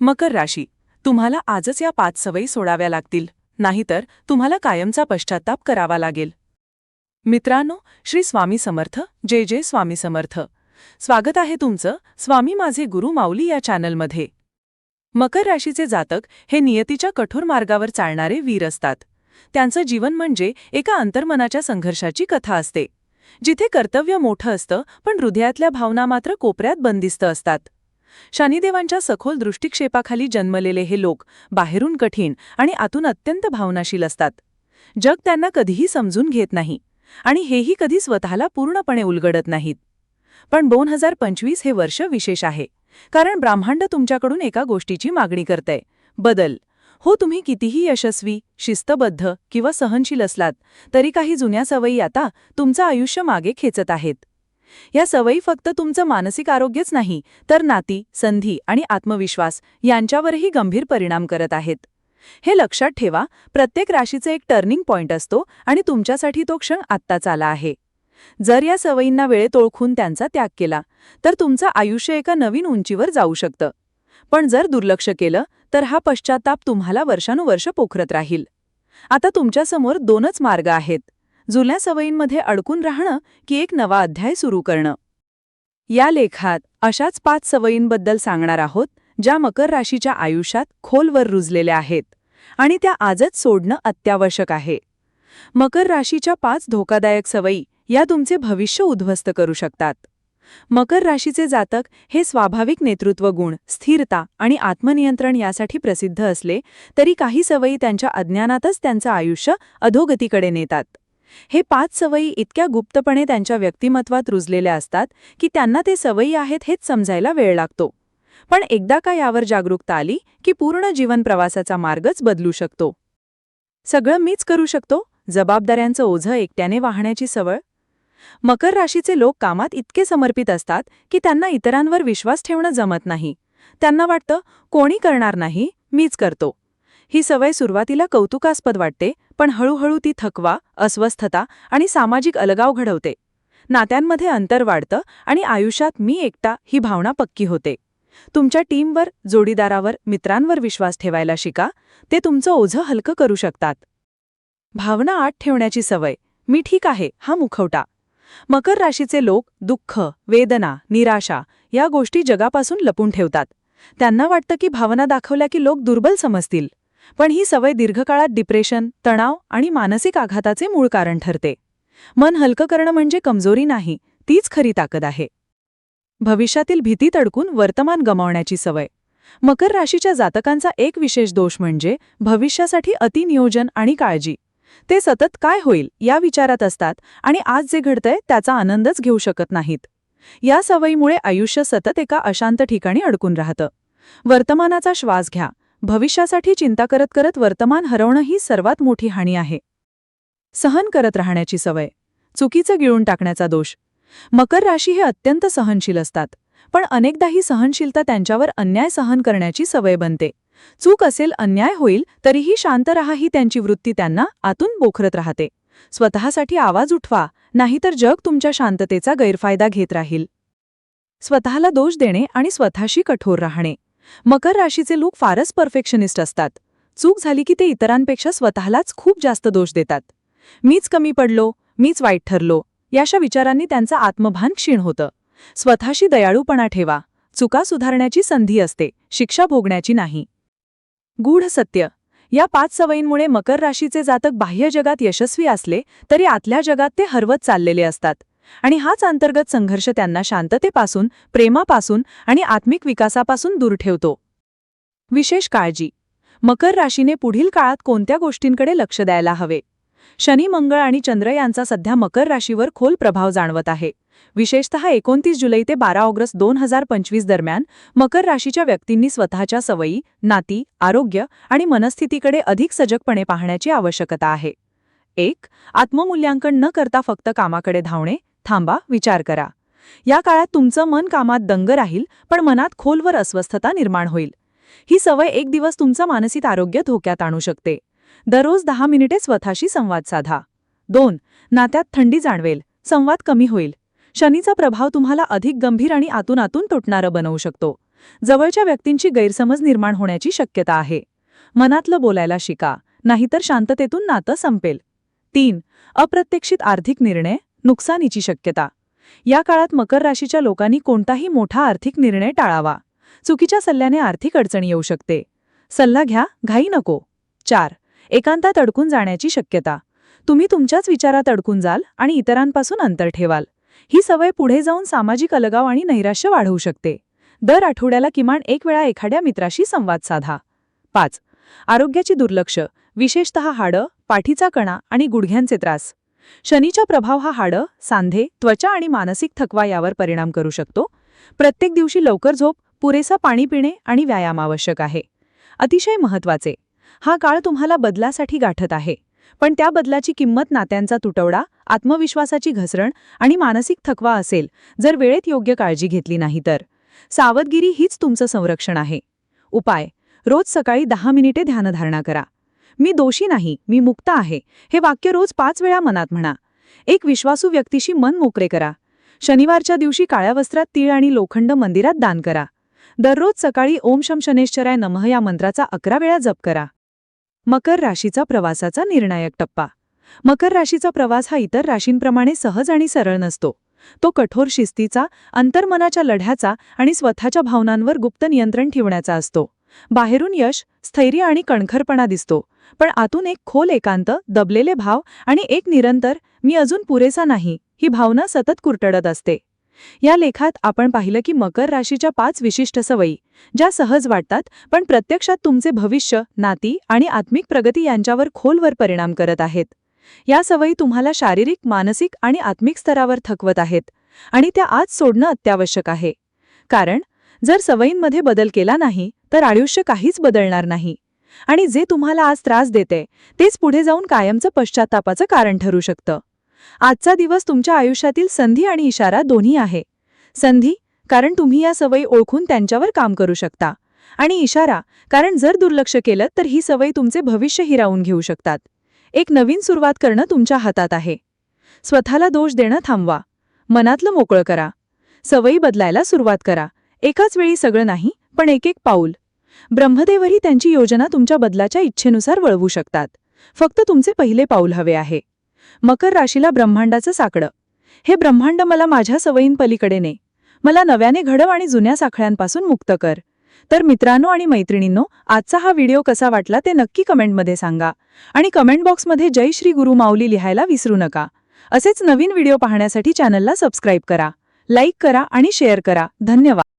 मकर राशी. तुम्हाला आजच या पाच सवयी सोडाव्या लागतील. नाहीतर तुम्हाला कायमचा पश्चाताप करावा लागेल. मित्रांनो श्री स्वामी समर्थ जय जय स्वामी समर्थ. स्वागत आहे तुमचं स्वामी माझे गुरु माऊली या चॅनलमध्ये. मकर राशीचे जातक हे नियतीच्या कठोर मार्गावर चालणारे वीर असतात. त्यांचं जीवन म्हणजे एका अंतर्मनाच्या संघर्षाची कथा असते. जिथे कर्तव्य मोठं असतं पण हृदयातल्या भावना मात्र कोपऱ्यात बंदिस्त असतात. शनिदेवांच्या सखोल दृष्टिक्षेपाखाली जन्मलेले हे लोक बाहेरून कठीण आणि आतून अत्यंत भावनाशील असतात. जग त्यांना कधीही समजून घेत नाही आणि हेही कधी स्वतःला पूर्णपणे उलगडत नाहीत. पण दोन हजार पंचवीस हे वर्ष विशेष आहे कारण ब्राह्मांड तुमच्याकडून एका गोष्टीची मागणी करतंय. बदल. हो तुम्ही कितीही यशस्वी शिस्तबद्ध किंवा सहनशील असलात तरी काही जुन्या सवयी आता तुमचं आयुष्य मागे खेचत आहेत. या सवयी फक्त तुमचं मानसिक आरोग्यच नाही तर नाती संधी आणि आत्मविश्वास यांच्यावरही गंभीर परिणाम करत आहेत. हे लक्षात ठेवा प्रत्येक राशीचे एक टर्निंग पॉइंट असतो आणि तुमच्यासाठी तो क्षण आत्ताच आला आहे. जर या सवयींना वेळेत ओळखून त्यांचा त्याग केला तर तुमचं आयुष्य एका नवीन उंचीवर जाऊ शकतं. पण जर दुर्लक्ष केलं तर हा पश्चाताप तुम्हाला वर्षानुवर्ष पोखरत राहील. आता तुमच्यासमोर दोनच मार्ग आहेत. जुन्या सवयींमध्ये अडकून राहणं की एक नवा अध्याय सुरू करणं. या लेखात अशाच पाच सवयींबद्दल सांगणार आहोत ज्या मकर राशीच्या आयुष्यात खोलवर रुजलेल्या आहेत आणि त्या आजच सोडणं अत्यावश्यक आहे. मकर राशीच्या पाच धोकादायक सवयी या तुमचे भविष्य उद्ध्वस्त करू शकतात. मकर राशीचे जातक हे स्वाभाविक नेतृत्व गुण स्थिरता आणि आत्मनियंत्रण यासाठी प्रसिद्ध असले तरी काही सवयी त्यांच्या अज्ञानातच त्यांचं आयुष्य अधोगतीकडे नेतात. हे पाच सवयी इतक्या गुप्तपणे त्यांच्या व्यक्तिमत्वात रुजलेल्या असतात की त्यांना ते सवयी आहेत हेच समजायला वेळ लागतो. पण एकदा का यावर जागरूकता आली की पूर्ण जीवन प्रवासाचा मार्गच बदलू शकतो. सगळं मीच करू शकतो? जबाबदाऱ्यांचं ओझं एकट्याने वाहण्याची सवय? मकर राशीचे लोक कामात इतके समर्पित असतात की त्यांना इतरांवर विश्वास ठेवणं जमत नाही. त्यांना वाटतं कोणी करणार नाही मीच करतो. ही सवय सुरुवातीला कौतुकास्पद वाटते पण हळूहळू ती थकवा अस्वस्थता आणि सामाजिक अलगाव घडवते. नात्यांमध्ये अंतर वाढतं आणि आयुष्यात मी एकटा ही भावना पक्की होते. तुमच्या टीमवर जोडीदारावर मित्रांवर विश्वास ठेवायला शिका ते तुमचं ओझं हलकं करू शकतात. भावना आत ठेवण्याची सवय मी ठीक आहे हा मुखवटा. मकर राशीचे लोक दुःख वेदना निराशा या गोष्टी जगापासून लपून ठेवतात. त्यांना वाटतं की भावना दाखवल्या की लोक दुर्बल समजतील. पण ही सवय दीर्घकाळात डिप्रेशन तणाव आणि मानसिक आघाताचे मूळ कारण ठरते. मन हलकं करणं म्हणजे कमजोरी नाही तीच खरी ताकद आहे. भविष्यातील भीतीत अडकून वर्तमान गमावण्याची सवय. मकर राशीच्या जातकांचा एक विशेष दोष म्हणजे भविष्यासाठी अतिनियोजन आणि काळजी. ते सतत काय होईल या विचारात असतात आणि आज जे घडतंय त्याचा आनंदच घेऊ शकत नाहीत. या सवयीमुळे आयुष्य सतत एका अशांत ठिकाणी अडकून राहतं. वर्तमानाचा श्वास घ्या. भविष्यासाठी चिंता करत करत वर्तमान हरवणं ही सर्वात मोठी हानी आहे. सहन करत राहण्याची सवय चुकीचं गिळून टाकण्याचा दोष. मकर राशी हे अत्यंत सहनशील असतात पण अनेकदा ही सहनशीलता त्यांच्यावर अन्याय सहन करण्याची सवय बनते. चूक असेल अन्याय होईल तरीही शांत राहा ही त्यांची वृत्ती त्यांना आतून बोखरत राहते. स्वतःसाठी आवाज उठवा नाहीतर जग तुमच्या शांततेचा गैरफायदा घेत राहील. स्वतःला दोष देणे आणि स्वतःशी कठोर राहणे. मकर राशीचे लोक फारच परफेक्शनिस्ट असतात. चूक झाली की ते इतरांपेक्षा स्वतःलाच खूप जास्त दोष देतात. मीच कमी पडलो मीच वाईट ठरलो याशा विचारांनी त्यांचं आत्मभान क्षीण होतं. स्वतःशी दयाळूपणा ठेवा. चुका सुधारण्याची संधी असते शिक्षा भोगण्याची नाही. गूढ सत्य. या पाच सवयींमुळे मकर राशीचे जातक बाह्य जगात यशस्वी असले तरी आतल्या जगात ते हरवत चाललेले असतात. आणि हाच अंतर्गत संघर्ष त्यांना शांततेपासून प्रेमापासून आणि आत्मिक विकासापासून दूर ठेवतो. विशेष काळजी. मकर राशीने पुढील काळात कोणत्या गोष्टींकडे लक्ष द्यायला हवे? शनी मंगळ आणि चंद्र यांचा सध्या मकर राशीवर खोल प्रभाव जाणवत आहे. विशेषतः एकोणतीस जुलै ते बारा ऑगस्ट दोन हजार पंचवीस दरम्यान मकर राशीच्या व्यक्तींनी स्वतःच्या सवयी नाती आरोग्य आणि मनस्थितीकडे अधिक सजगपणे पाहण्याची आवश्यकता आहे. एक आत्ममूल्यांकन न करता फक्त कामाकडे धावणे. थांबा विचार करा. या काळात तुमचं मन कामात दंग राहील पण मनात खोलवर अस्वस्थता निर्माण होईल. ही सवय एक दिवस तुमचं मानसिक आरोग्य धोक्यात आणू शकते. दररोज दहा मिनिटे स्वतःशी संवाद साधा. दोन नात्यात थंडी जाणवेल संवाद कमी होईल. शनीचा प्रभाव तुम्हाला अधिक गंभीर आणि आतून आतून तुटणारं बनवू शकतो. जवळच्या व्यक्तींची गैरसमज निर्माण होण्याची शक्यता आहे. मनातलं बोलायला शिका नाहीतर शांततेतून नातं संपेल. तीन अप्रत्यक्षित आर्थिक निर्णय नुकसानीची शक्यता. या काळात मकर राशीच्या लोकांनी कोणताही मोठा आर्थिक निर्णय टाळावा. चुकीच्या सल्ल्याने आर्थिक अडचणी येऊ शकते. सल्ला घ्या घाई नको. चार. एकांतात अडकून जाण्याची शक्यता. तुम्ही तुमच्याच विचारात अडकून जाल आणि इतरांपासून अंतर ठेवाल. ही सवय पुढे जाऊन सामाजिक अलगाव आणि नैराश्य वाढवू शकते. दर आठवड्याला किमान एक वेळा एखाद्या मित्राशी संवाद साधा. पाच. आरोग्याची दुर्लक्ष विशेषतः हाडं पाठीचा कणा आणि गुडघ्यांचे त्रास. शनीचा प्रभाव हा हाडं सांधे त्वचा आणि मानसिक थकवा यावर परिणाम करू शकतो. प्रत्येक दिवशी लवकर झोप पुरेसा पाणी पिणे आणि व्यायाम आवश्यक आहे. अतिशय महत्त्वाचे हा काळ तुम्हाला बदलासाठी गाठत आहे. पण त्या बदलाची किंमत नात्यांचा तुटवडा आत्मविश्वासाची घसरण आणि मानसिक थकवा असेल जर वेळेत योग्य काळजी घेतली नाही तर. सावधगिरी हीच तुमचं संरक्षण आहे. उपाय. रोज सकाळी दहा मिनिटे ध्यानधारणा करा. मी दोषी नाही मी मुक्त आहे. हे वाक्य रोज पाच वेळा मनात म्हणा. एक विश्वासू व्यक्तीशी मन मोकळे करा. शनिवारच्या दिवशी काळ्या वस्त्रात तीळ आणि लोखंड मंदिरात दान करा. दररोज सकाळी ओम शम शनेश्चराय नमः या मंत्राचा अकरा वेळा जप करा. मकर राशीचा प्रवासाचा निर्णायक टप्पा. मकर राशीचा प्रवास हा इतर राशींप्रमाणे सहज आणि सरळ नसतो. तो कठोर शिस्तीचा अंतर्मनाच्या लढ्याचा आणि स्वतःच्या भावनांवर गुप्त नियंत्रण ठेवण्याचा असतो. बाहेरून यश स्थैर्य आणि कणखरपणा दिसतो. पण आतून एक खोल एकांत दबलेले भाव आणि एक निरंतर मी अजून पुरेसा नाही ही भावना सतत कुरटडत असते. या लेखात आपण पाहिलं की मकर राशीच्या पाच विशिष्ट सवयी ज्या सहज वाटतात पण प्रत्यक्षात तुमचे भविष्य नाती आणि आत्मिक प्रगती यांच्यावर खोलवर परिणाम करत आहेत. या सवयी तुम्हाला शारीरिक मानसिक आणि आत्मिक स्तरावर थकवत आहेत आणि त्या आज सोडणं अत्यावश्यक आहे. कारण जर सवयींमध्ये बदल केला नाही तर आयुष्य काहीच बदलणार नाही. आणि जे तुम्हाला आज त्रास देते तेच पुढे जाऊन कायमचं पश्चातापाचं कारण ठरू शकतं. आजचा दिवस तुमच्या आयुष्यातील संधी आणि इशारा दोन्ही आहे. संधी कारण तुम्ही या सवयी ओळखून त्यांच्यावर काम करू शकता. आणि इशारा कारण जर दुर्लक्ष केलं तर ही सवय तुमचे भविष्य हिरावून घेऊ शकतात. एक नवीन सुरुवात करणं तुमच्या हातात आहे. स्वतःला दोष देणं थांबवा. मनातलं मोकळं करा. सवयी बदलायला सुरुवात करा. एकाच वेळी सगळं नाही पण एक एक पाऊल. ब्रह्मदेवही त्यांची योजना तुमच्या बदलाच्या इच्छेनुसार वळवू शकतात. फक्त तुमचे पहिले पाऊल हवे आहे. मकर राशीला ब्रह्मांडाचं साकडं. हे ब्रह्मांड मला माझ्या सवयींपलीकडे ने. मला नव्याने घडव आणि जुन्या साखळ्यांपासून मुक्त कर. तर मित्रांनो आणि मैत्रिणींनो आजचा हा व्हिडिओ कसा वाटला ते नक्की कमेंटमध्ये सांगा. आणि कमेंट बॉक्समध्ये जय श्री गुरु माऊली लिहायला विसरू नका. असेच नवीन व्हिडिओ पाहण्यासाठी चॅनलला सबस्क्राईब करा. लाईक करा आणि शेअर करा. धन्यवाद.